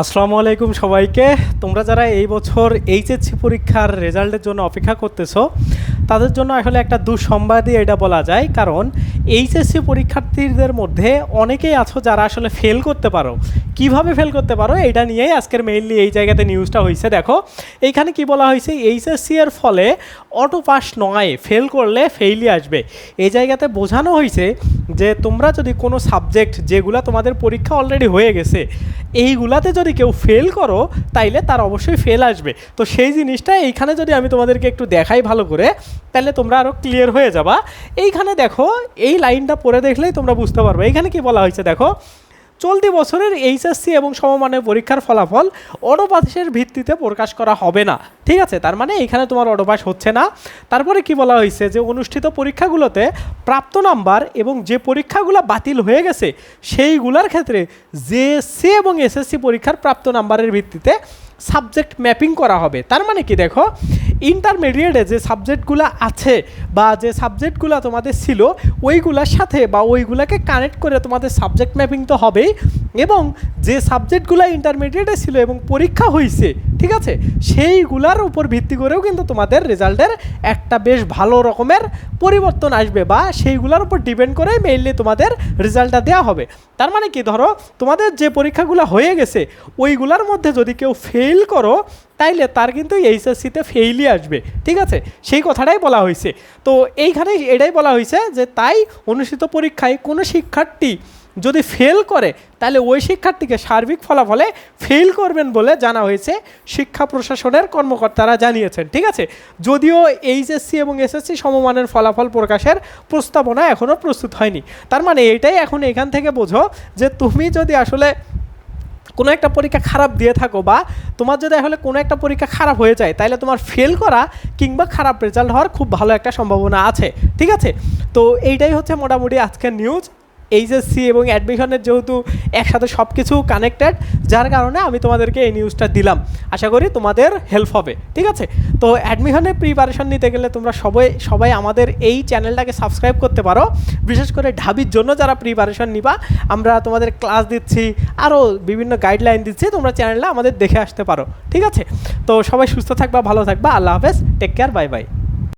আসসালামু আলাইকুম সবাইকে। তোমরা যারা এই বছর এইচএসসি পরীক্ষার রেজাল্টের জন্য অপেক্ষা করতেছ, তাদের জন্য আসলে একটা দুঃসম্বাদই এটা বলা যায়। কারণ এইচএসসি পরীক্ষার্থীদের মধ্যে অনেকেই আছো যারা আসলে ফেল করতে পারো। কীভাবে ফেল করতে পারো এটা নিয়েই আজকের মেইনলি এই জায়গাতে নিউজটা হয়েছে দেখো। এইখানে কি বলা হয়েছে এইচএসসি এর ফলে অটো পাস নয় ফেল করলে ফেইলি আসবে। এই জায়গাতে বোঝানো হয়েছে যে তোমরা যদি কোনো সাবজেক্ট যেগুলো তোমাদের পরীক্ষা অলরেডি হয়ে গেছে, এইগুলাতে যদি কেউ ফেল করো, তাইলে তার অবশ্যই ফেল আসবে। তো সেই জিনিসটা এইখানে যদি আমি তোমাদেরকে একটু দেখাই ভালো করে তাহলে তোমরা আরও ক্লিয়ার হয়ে যাবা। এইখানে দেখো, এই লাইনটা পড়ে দেখলেই তোমরা বুঝতে পারবে। এখানে কি বলা হয়েছে দেখো, চলতি বছরের এইচএসসি এবং সমমানের পরীক্ষার ফলাফল অটোপাসের ভিত্তিতে প্রকাশ করা হবে না। ঠিক আছে? তার মানে এখানে তোমার অটোপাস হচ্ছে না। তারপরে কি বলা হয়েছে যে অনুষ্ঠিত পরীক্ষাগুলোতে প্রাপ্ত নাম্বার এবং যে পরীক্ষাগুলো বাতিল হয়ে গেছে, সেইগুলোর ক্ষেত্রে জেএসসি এবং এসএসসি পরীক্ষার প্রাপ্ত নাম্বারের ভিত্তিতে সাবজেক্ট ম্যাপিং করা হবে। তার মানে কি দেখো ইন্টারমিডিয়েটে যে সাবজেক্টগুলো আছে বা যে সাবজেক্টগুলো তোমাদের ছিল, ওইগুলোর সাথে বা ওইগুলোকে কানেক্ট করে তোমাদের সাবজেক্ট ম্যাপিং তো হবেই। এবং যে সাবজেক্টগুলো ইন্টারমিডিয়েটে ছিল এবং পরীক্ষা হয়েছে ঠিক আছে? সেইগুলার উপর ভিত্তি করেও কিন্তু তোমাদের রেজাল্টের একটা বেশ ভালো রকমের পরিবর্তন আসবে বা সেইগুলোর উপর ডিপেন্ড করে মেইনলি তোমাদের রেজাল্টটা দেওয়া হবে। তার মানে কি? ধরো, তোমাদের যে পরীক্ষাগুলো হয়ে গেছে, ওইগুলোর মধ্যে যদি কেউ ফেল করো, তাইলে তার কিন্তু এইচএসসিতে ফেইলই আসবে, ঠিক আছে? সেই কথাটাই বলা হয়েছে তো এইখানে এটাই বলা হয়েছে যে তাই অনুষ্ঠিত পরীক্ষায় কোনো শিক্ষার্থী যদি ফেল করে, তাহলে ওই শিক্ষার্থীকে সার্বিক ফলাফলে ফেল করবেন বলে জানা হয়েছে, শিক্ষা প্রশাসনের কর্মকর্তারা জানিয়েছেন, ঠিক আছে? যদিও এইচএসসি এবং এসএসসি সমমানের ফলাফল প্রকাশের প্রস্তাবনা এখনও প্রস্তুত হয়নি। তার মানে এটাই এখন এখান থেকে বোঝো যে তুমি যদি আসলে কোনো একটা পরীক্ষা খারাপ দিয়ে থাকো বা তোমার যদি আসলে কোনো একটা পরীক্ষা খারাপ হয়ে যায়, তাহলে তোমার ফেল করা কিংবা খারাপ রেজাল্ট হওয়ার খুব ভালো একটা সম্ভাবনা আছে, ঠিক আছে? তো এইটাই হচ্ছে মোটামুটি আজকের নিউজ এইচএসসি এবং অ্যাডমিশনের যেহেতু একসাথে সব কিছু কানেক্টেড যার কারণে আমি তোমাদেরকে এই নিউজটা দিলাম। আশা করি তোমাদের হেল্প হবে, ঠিক আছে? তো অ্যাডমিশনের প্রিপারেশন নিতে গেলে তোমরা সবাই সবাই আমাদের এই চ্যানেলটাকে সাবস্ক্রাইব করতে পারো। বিশেষ করে ঢাবির জন্য যারা প্রিপারেশন নিবা, আমরা তোমাদের ক্লাস দিচ্ছি আরও বিভিন্ন গাইডলাইন দিচ্ছি, তোমরা চ্যানেলটা আমাদের দেখে আসতে পারো, ঠিক আছে? তো সবাই সুস্থ থাকবা, ভালো থাকবা, আল্লাহ হাফেজ টেক কেয়ার বাই বাই